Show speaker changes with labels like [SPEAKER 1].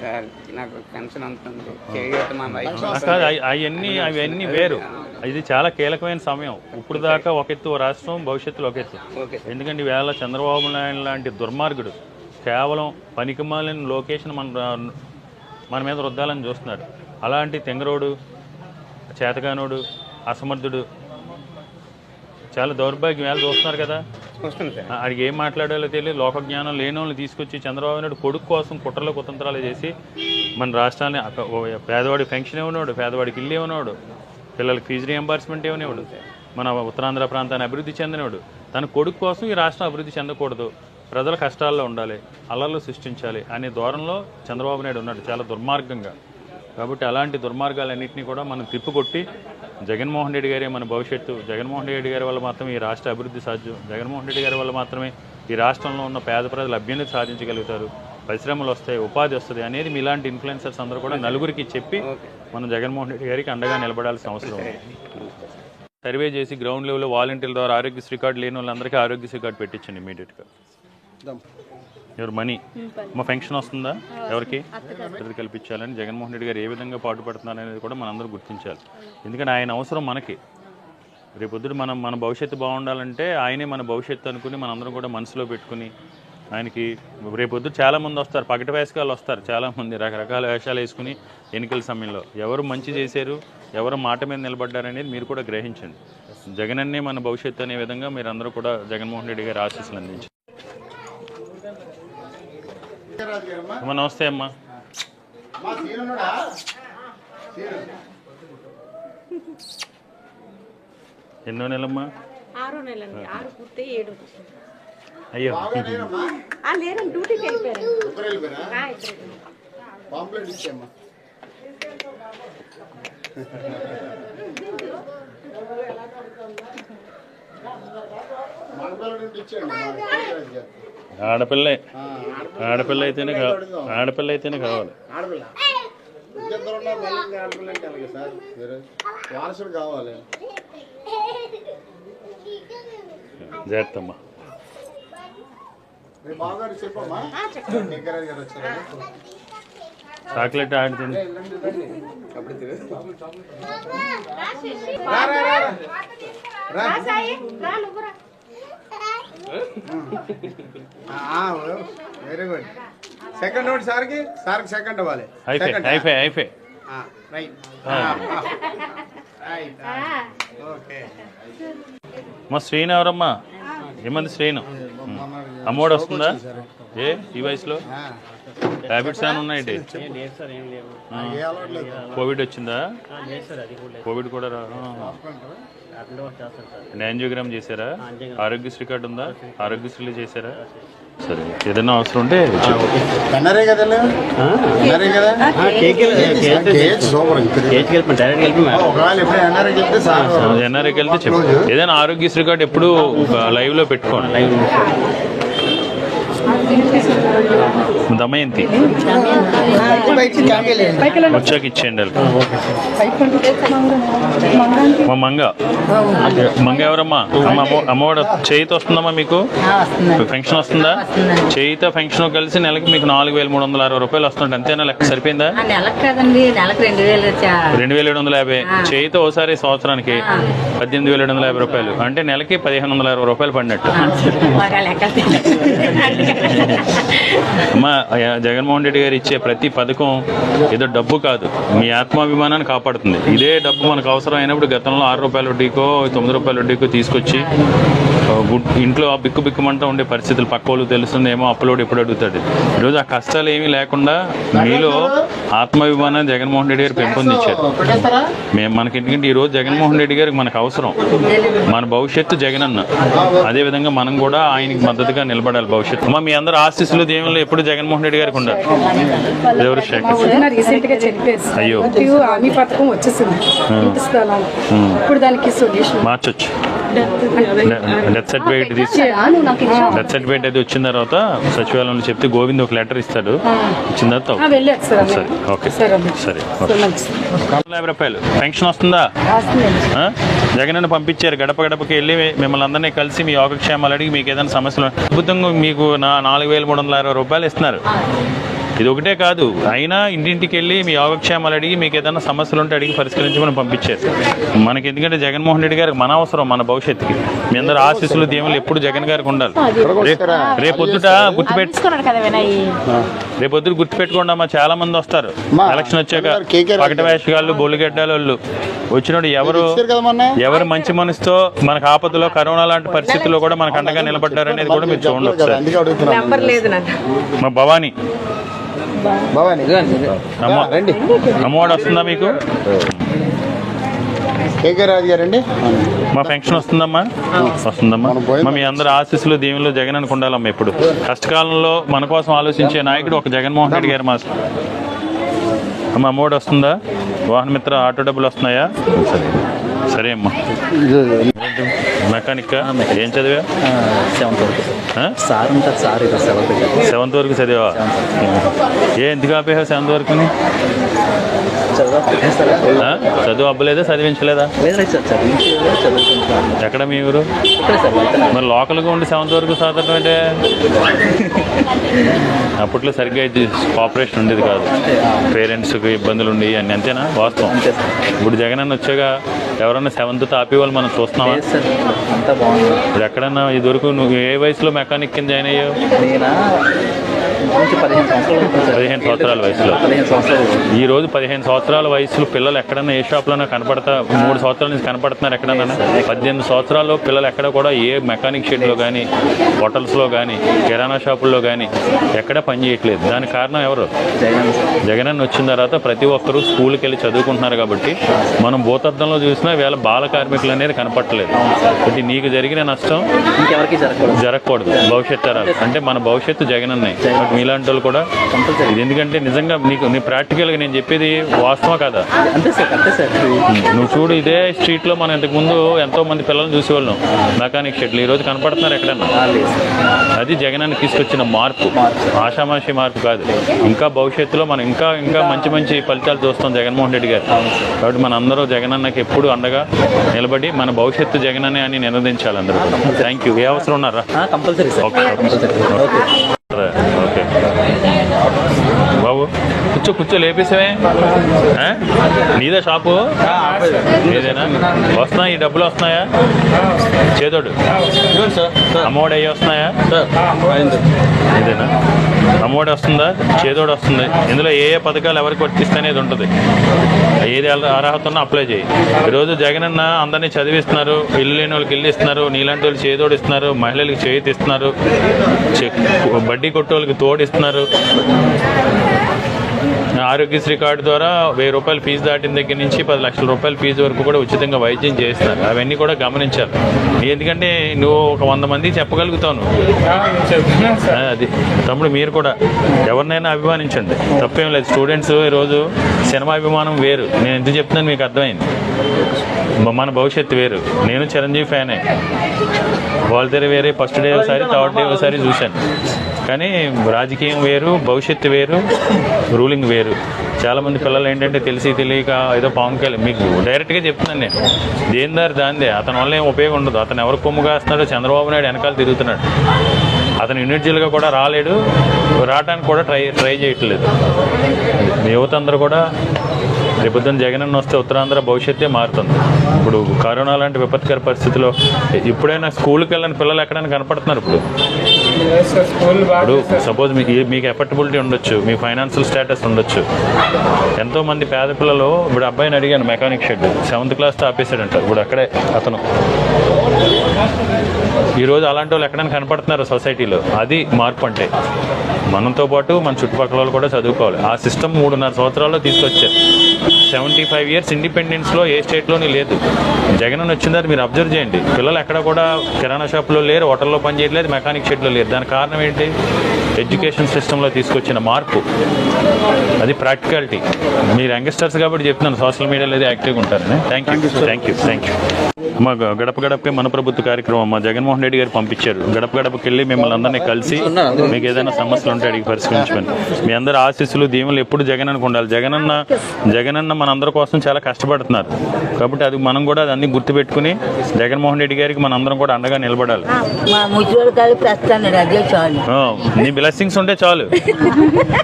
[SPEAKER 1] Sir నాకు ఉంటుంది
[SPEAKER 2] అవన్నీ అవన్నీ వేరు. ఇది చాలా కీలకమైన సమయం. ఇప్పుడు దాకా ఒక ఎత్తు ఓ రాష్ట్రం భవిష్యత్తులో ఒక ఎత్తు. ఎందుకంటే ఈవేళ చంద్రబాబు నాయుడు లాంటి దుర్మార్గుడు కేవలం పనికిమాలిన లొకేషన్ మన మన మీద రుద్దాలని చూస్తున్నాడు. అలాంటి తెంగరోడు చేతగానోడు అసమర్థుడు చాలా దౌర్భాగ్యం. వేళ చూస్తున్నారు కదా.
[SPEAKER 1] వస్తుంది
[SPEAKER 2] ఆడికి ఏం మాట్లాడాలో తెలియదు. లోక జ్ఞానం లేని వాళ్ళని తీసుకొచ్చి చంద్రబాబు నాయుడు కొడుకు కోసం కుట్రలు కుతంత్రాలు చేసి మన రాష్ట్రాన్ని పేదవాడి పెన్షన్ ఇవ్వనివాడు పేదవాడికి ఇల్లు ఇవ్వనివాడు పిల్లలకి ఫీజు రియంబర్స్మెంట్ ఇవ్వనివాడు మన ఉత్తరాంధ్ర ప్రాంతాన్ని అభివృద్ధి చెందినవాడు తన కొడుకు కోసం ఈ రాష్ట్రం అభివృద్ధి చెందకూడదు. ప్రజల కష్టాల్లో ఉండాలి అలర్లు సృష్టించాలి అనే ధోరణిలో చంద్రబాబు నాయుడు ఉన్నాడు చాలా దుర్మార్గంగా. కాబట్టి అలాంటి దుర్మార్గాలన్నింటినీ కూడా మనం తిప్పుకొట్టి జగన్మోహన్ రెడ్డి గారే మన భవిష్యత్తు. జగన్మోహన్ రెడ్డి గారి వల్ల మాత్రమే ఈ రాష్ట్ర అభివృద్ధి సాధ్యం. జగన్మోహన్ రెడ్డి గారి వల్ల మాత్రమే ఈ రాష్ట్రంలో ఉన్న పేద ప్రజలు అభ్యున్నతి సాధించగలుగుతారు. పరిశ్రమలు వస్తాయి ఉపాధి వస్తుంది అనేది మీలాంటి ఇన్ఫ్లుయెన్సర్స్ అందరూ కూడా నలుగురికి చెప్పి మనం జగన్మోహన్ రెడ్డి గారికి అండగా నిలబడాల్సిన అవసరం ఉంది. సర్వే చేసి గ్రౌండ్ లెవెల్లో వాలంటీర్ల ద్వారా ఆరోగ్యశ్రీ కార్డు లేని వాళ్ళందరికీ ఆరోగ్యశ్రీ కార్డు పెట్టించండి ఇమీడియట్గా ఎవరు మనీ మా ఫంక్షన్ వస్తుందా? ఎవరికి? ఇద్దరు కల్పించాలని జగన్మోహన్ రెడ్డి గారు ఏ విధంగా పాటుపడుతున్నారు అనేది కూడా మనందరూ గుర్తించాలి. ఎందుకంటే ఆయన అవసరం మనకి. రేపొద్దుట మనం మన భవిష్యత్తు బాగుండాలంటే ఆయనే మన భవిష్యత్తు అనుకుని మనందరం కూడా మనసులో పెట్టుకుని ఆయనకి రేపొద్దు చాలా మంది వస్తారు. పగటి వేసకాలు వస్తారు చాలా మంది రకరకాల వేషాలు వేసుకుని ఎన్నికల సమయంలో. ఎవరు మంచి చేశారు ఎవరు మాట మీద నిలబడ్డారు అనేది మీరు కూడా గ్రహించండి. జగనన్నే మన భవిష్యత్తు అనే విధంగా మీరు అందరూ కూడా జగన్మోహన్ రెడ్డి గారి ఆశీస్సులు అందించండి. అమ్మ నమస్తే అమ్మా. ఎన్నో నెలమ్మా?
[SPEAKER 3] ఆరో నెలండి. ఆరు పూర్తి ఏడు
[SPEAKER 2] అయ్యో.
[SPEAKER 3] ఆ లేరండి. డ్యూటీకి వెళ్ళిపోయారు.
[SPEAKER 2] ఆడపిల్లే.
[SPEAKER 4] ఆ, ఆడపిల్ల
[SPEAKER 2] అయితేనే కావాలి. ఆడపిల్ల. అయితేనే కావాలి.
[SPEAKER 4] కావాలి
[SPEAKER 2] చాక్లెట్ ఆడుతుంది
[SPEAKER 4] రా. వెరీ గుడ్ సెకండ్ నోట్ సార్కి? సార్కి సెకండ్ ఇవ్వాలి.
[SPEAKER 2] అయిపోయి. అయిపోయి అయిపోయి మా శ్రీను ఎవరమ్మా? ఏమంది శ్రీను? అమ్మోడు వస్తుందా? ఏ ఈ వయసులో? హ్యాబిట్స్ ఏమైనా ఉన్నాయండి? కోవిడ్ వచ్చిందా? కోవిడ్ కూడా రా యాంజియోగ్రామ్ చేశారా? ఆరోగ్యశ్రీ కార్డు ఉందా? ఆరోగ్యశ్రీలో చేశారా? సరే ఏదైనా అవసరం ఉంటే ఎన్ఆర్ఐకి వెళ్తే చెప్పు. ఏదైనా ఆరోగ్యశ్రీ కార్డు ఎప్పుడు లైవ్లో పెట్టుకోండి. దమయంతి వచ్చాక ఇచ్చేయండి. మా మంగ. మంగ ఎవరమ్మా? అమ్మ అమ్మ- అమ్మఒడి చేయిత వస్తుందమ్మా మీకు? ఫంక్షన్ వస్తుందా? చేయిత ఫంక్షన్ కలిసి నెలకి మీకు నాలుగు వేల మూడు వందల అరవై రూపాయలు వస్తుంటే అంతేనా? లెక్క సరిపోయిందా?
[SPEAKER 5] రెండు వేలు
[SPEAKER 2] ఏడు వందల యాభై. చేయితో ఓసారి సంవత్సరానికి పద్దెనిమిది వేల ఏడు వందల యాభై రూపాయలు. అంటే నెలకి పదిహేను వందల అరవై రూపాయలు పడినట్టు. అమ్మ జగన్మోహన్ రెడ్డి గారు ఇచ్చే ప్రతి పథకం ఏదో డబ్బు కాదు. మీ ఆత్మాభిమానాన్ని కాపాడుతుంది. ఇదే డబ్బు మనకు అవసరం అయినప్పుడు గతంలో ఆరు రూపాయల వడ్డీకో తొమ్మిది రూపాయల వడ్డీకో తీసుకొచ్చి ఇంట్లో ఆ బిక్కు బిక్కుమంటూ ఉండే పరిస్థితులు పక్క వాళ్ళు తెలుస్తుంది ఏమో అప్పులోడు ఎప్పుడు అడుగుతాడు. ఈరోజు ఆ కష్టాలు ఏమీ లేకుండా మీలో ఆత్మాభిమానాన్ని జగన్మోహన్ రెడ్డి గారు పెంపొందించారు. మేము మనకి ఎందుకంటే ఈ రోజు జగన్మోహన్ రెడ్డి గారికి మనకు అవసరం. మన భవిష్యత్తు జగనన్న. అదే విధంగా మనం కూడా ఆయనకి మద్దతుగా నిలబడాలి భవిష్యత్తు. మా మీ అందరూ ఆశీస్సులు దేవుళ్ళు ఎప్పుడు జగన్ జగన్మోహన్ రెడ్డి గారికి ఉండాలి. ఎవరు అయ్యో.
[SPEAKER 6] హామీ పథకం వచ్చేసింది. ఇంటి స్థలాలు ఇప్పుడు దానికి సొల్యూషన్.
[SPEAKER 2] మార్చొచ్చు. డెత్ సర్టిఫికేట్ తీసి డెత్ సర్టిఫికేట్ అది వచ్చిన తర్వాత సచివాలయంలో చెప్తే గోవింద్ ఒక లెటర్ ఇస్తాడు. ఇచ్చిన తర్వాత
[SPEAKER 6] సార్
[SPEAKER 2] ఓకే.
[SPEAKER 6] సరే
[SPEAKER 2] యాభై రూపాయలు. పెన్షన్ వస్తుందా? జగన్ అన్న పంపించారు. గడప గడపకి వెళ్ళి మిమ్మల్ని అందరినీ కలిసి మీ యోగక్షేమాలు అడిగి మీకు ఏదైనా సమస్యలు అద్భుతంగా మీకు నా నాలుగు వేల మూడు వందల అరవై రూపాయలు ఇస్తున్నారు. 二 ఇది ఒకటే కాదు. అయినా ఇంటింటికి వెళ్ళి మీ యోగక్షేమాలు అడిగి మీకు ఏదైనా సమస్యలు ఉంటే అడిగి పరిష్కరించి మనం పంపించారు మనకి ఎందుకంటే జగన్మోహన్ రెడ్డి గారికి మన అవసరం మన భవిష్యత్తుకి. మీ అందరు ఆశీస్సులు దీవులు ఎప్పుడు జగన్ గారికి ఉండాలి. రేపు రేపొద్దుట గుర్తుపెట్టి
[SPEAKER 5] తీసుకున్నాడు కదా వినయ్.
[SPEAKER 2] రేపొద్దు గుర్తుపెట్టుకోండి అమ్మా చాలా మంది వస్తారు. ఎలక్షన్ వచ్చాక పగట వేషగాళ్ళు బొల్లిగడ్డల వాళ్ళు. వచ్చినోడు ఎవరు ఎవరు మంచి మనసుతో మనకు ఆపదలో కరోనా లాంటి పరిస్థితుల్లో కూడా మనకు అండగా నిలబడ్డారనేది కూడా మీరు చూడండి ఒకసారి మా భవానీ.
[SPEAKER 4] భవాని. రండి.
[SPEAKER 2] అమ్మఒడి వస్తుందా మీకు?
[SPEAKER 4] కేకే రాజు గారండి?
[SPEAKER 2] మా పెన్షన్ వస్తుందమ్మా. వస్తుందమ్మా? మా మీ అందరి ఆశీస్సులు దీవులు జగన్ అనుకు ఉండాలమ్మా ఇప్పుడు కష్టకాలంలో మన కోసం ఆలోచించే నాయకుడు ఒక జగన్మోహన్ రెడ్డి గారు మా అమ్మ అమ్మఒడి వస్తుందా? వాహన మిత్ర ఆటో డబ్బులు వస్తున్నాయా? సరే సరే అమ్మా మెకానిక్. ఏం చదివా?
[SPEAKER 7] సెవెంత్ వరకు? సార్ ఉంటారు సార్ ఇక్కడ సెవెంత్ వరకు.
[SPEAKER 2] సెవెంత్ వరకు చదివా? ఏ ఎందుకు ఆపేవా సెవెంత్ వరకుని
[SPEAKER 7] చదువు?
[SPEAKER 2] అబ్బలేదా? చదివించలేదా? ఎక్కడ మీ ఊరు? మరి లోకల్గా ఉండి సెవెంత్ వరకు చదవడం అంటే? అప్పట్లో సరిగ్గా ఇది కోఆపరేషన్ ఉండేది కాదు. పేరెంట్స్కి ఇబ్బందులు ఉండి అన్ని అంతేనా? వాస్తవం. ఇప్పుడు జగన్ అన్న వచ్చాక ఎవరన్నా సెవెంత్ తాపి వాళ్ళు మనం చూస్తున్నావా ఇప్పుడు ఎక్కడన్నా ఇదివరకు నువ్వు ఏ వయసులో మెకానిక్ కింద జాయిన్ అయ్యావు?
[SPEAKER 7] నుంచి పదిహేను సంవత్సరాలు
[SPEAKER 2] పదిహేను వయసులో.
[SPEAKER 7] పదిహేను సంవత్సరాలు
[SPEAKER 2] ఈ రోజు పదిహేను సంవత్సరాల వయసులో పిల్లలు ఎక్కడన్నా ఏ షాప్లోనో కనపడతా మూడు సంవత్సరాల నుంచి కనపడుతున్నారు ఎక్కడన్నా? పద్దెనిమిది సంవత్సరాల్లో పిల్లలు ఎక్కడ కూడా ఏ మెకానిక్ షెడ్లో కానీ హోటల్స్లో కానీ కిరాణా షాపుల్లో కానీ ఎక్కడ పని చేయట్లేదు. దానికి కారణం ఎవరు? జగనన్న వచ్చిన తర్వాత ప్రతి ఒక్కరూ స్కూల్కి వెళ్ళి చదువుకుంటున్నారు కాబట్టి మనం భూతద్దంలో చూసినా వేళ బాల కార్మికులు అనేది కనపట్టలేదు ఇది నీకు జరిగిన నష్టం
[SPEAKER 7] జరగకూడదు.
[SPEAKER 2] భవిష్యత్ తరాలు. అంటే మన భవిష్యత్తు జగన్ మీలాంటి వాళ్ళు కూడా
[SPEAKER 7] కంపల్సరీ.
[SPEAKER 2] ఇది ఎందుకంటే నిజంగా నీకు నీ ప్రాక్టికల్గా నేను చెప్పేది వాస్తవం కదా?
[SPEAKER 7] అంతే సార్ అంతే సార్.
[SPEAKER 2] నువ్వు చూడు ఇదే స్ట్రీట్లో మనం ఇంతకు ముందు ఎంతో మంది పిల్లల్ని చూసేవాళ్ళం. మెకానిక్ షెడ్లు ఈ రోజు కనపడుతున్నారు ఎక్కడన్నా? అది జగనాన్ని తీసుకొచ్చిన మార్పు. ఆషామాషి మార్పు కాదు. ఇంకా భవిష్యత్తులో మనం ఇంకా ఇంకా మంచి మంచి ఫలితాలు చూస్తాం జగన్మోహన్ రెడ్డి గారు. కాబట్టి మన అందరూ జగనన్నకి ఎప్పుడు అండగా నిలబడి మన భవిష్యత్తు జగననే అని నినదించాలి అందరూ. థ్యాంక్ యూ ఏ అవసరం ఉన్నారా?
[SPEAKER 7] Compulsory sir.
[SPEAKER 2] ఓకే. కూర్చో కూర్చో లేపేసావే. నీదే షాపు? వస్తున్నాయి? ఈ డబ్బులు వస్తున్నాయా? చేదోడు. అమ్మఒడి అయ్యి వస్తున్నాయా? ఇదేనా అమ్మఒడి వస్తుందా? చేదోడు వస్తుంది. ఇందులో ఏ ఏ పథకాలు ఎవరికి వర్తిస్తానేది ఉంటుంది. ఏది అర్హత ఉన్నా అప్లై చేయి. ఈరోజు అన్న అందరినీ చదివిస్తున్నారు. ఇల్లు లేని వాళ్ళకి ఇల్లు ఇస్తున్నారు. నీలాంటి వాళ్ళు చేదోడు ఇస్తున్నారు. మహిళలకు చేతి ఇస్తున్నారు చెక్ బడ్డీ కొట్టే తోడు ఇస్తున్నారు. ఆరోగ్యశ్రీ కార్డు ద్వారా వెయ్యి రూపాయలు ఫీజు దాటిన దగ్గర నుంచి పది లక్షల రూపాయల ఫీజు వరకు కూడా ఉచితంగా వైద్యం చేస్తున్నారు. అవన్నీ కూడా గమనించాలి. ఎందుకంటే నువ్వు ఒక వంద మంది చెప్పగలుగుతావు అది. తమ్ముడు మీరు కూడా ఎవరినైనా అభిమానించండి. తప్పేం లేదు. స్టూడెంట్స్ ఈరోజు సినిమా అభిమానం వేరు. నేను ఎందుకు చెప్తున్నాను మీకు అర్థమైంది? మన భవిష్యత్తు వేరు. నేను చిరంజీవి ఫ్యానే. వాళ్ళ దగ్గర వేరే ఫస్ట్ డే ఒకసారి థర్డ్ డే ఒకసారి చూశాను. కానీ రాజకీయం వేరు భవిష్యత్తు వేరు రూలింగ్ వేరు. చాలామంది పిల్లలు ఏంటంటే తెలిసి తెలియక ఏదో పవన్ కళ్యాణ్ మీకు డైరెక్ట్గా చెప్తున్నాను నేను. దేని దారి దాందే. అతని వల్ల ఏం ఉపయోగం ఉండదు. అతను ఎవరు కొమ్ము కాస్తున్నాడో చంద్రబాబు నాయుడు వెనకాల తిరుగుతున్నాడు. అతను ఇండివిజువల్గా కూడా రాలేడు. రావడానికి కూడా ట్రై ట్రై చేయట్లేదు. యువత అందరూ కూడా రేపొద్దున జగనన్న వస్తే ఉత్తరాంధ్ర భవిష్యత్తే మారుతుంది. ఇప్పుడు కరోనా లాంటి విపత్కర పరిస్థితిలో ఇప్పుడైనా స్కూల్కి వెళ్ళని పిల్లలు ఎక్కడైనా కనపడుతున్నారు ఇప్పుడు. ఇప్పుడు సపోజ్ మీకు మీకు ఎఫర్టబిలిటీ ఉండొచ్చు మీ ఫైనాన్షియల్ స్టేటస్ ఉండొచ్చు. ఎంతో మంది పేద పిల్లలు ఇప్పుడు అబ్బాయిని అడిగాను మెకానిక్ షెడ్ సెవెంత్ క్లాస్ ఆపేసాడంట ఇప్పుడు అక్కడే అతను. ఈరోజు అలాంటి వాళ్ళు ఎక్కడైనా కనపడుతున్నారు సొసైటీలో అది మార్పు అంటే. మనతో పాటు మన చుట్టుపక్కల వాళ్ళు కూడా చదువుకోవాలి. ఆ సిస్టమ్ మూడున్నర సంవత్సరాల్లో తీసుకొచ్చారు. సెవెంటీ ఫైవ్ ఇయర్స్ ఇండిపెండెన్స్లో ఏ స్టేట్లోని లేదు. జగన్ అని వచ్చిన తర్వాత మీరు అబ్జర్వ్ చేయండి. పిల్లలు ఎక్కడ కూడా కిరాణా షాప్లో లేరు హోటల్లో పని చేయట్లేదు మెకానిక్ షెడ్లో లేరు. దాని కారణం ఏంటి? ఎడ్యుకేషన్ సిస్టంలో తీసుకొచ్చిన మార్పు. అది ప్రాక్టికాలిటీ. మీరు యంగ్స్టర్స్ కాబట్టి చెప్తున్నాను సోషల్ మీడియాలో అది యాక్టివ్గా ఉంటారని. Thank you thank you thank you మా గడప గడపే మన ప్రభుత్వ కార్యక్రమం మా జగన్మోహన్ రెడ్డి గారు పంపించారు. గడప గడపకి వెళ్ళి మిమ్మల్ని అందరినీ కలిసి మీకు ఏదైనా సమస్యలు ఉంటే అడిగి పరిష్కరించమని మీ అందరి ఆశీస్సులు దీవులు ఎప్పుడు జగన్ అనుకు ఉండాలి. జగనన్న జగనన్న మనందరి కోసం చాలా కష్టపడుతున్నారు. కాబట్టి అది మనం కూడా అన్ని గుర్తుపెట్టుకుని జగన్మోహన్ రెడ్డి గారికి మనందరం కూడా అండగా నిలబడాలి. నీ బ్లెస్సింగ్స్ ఉంటే చాలు.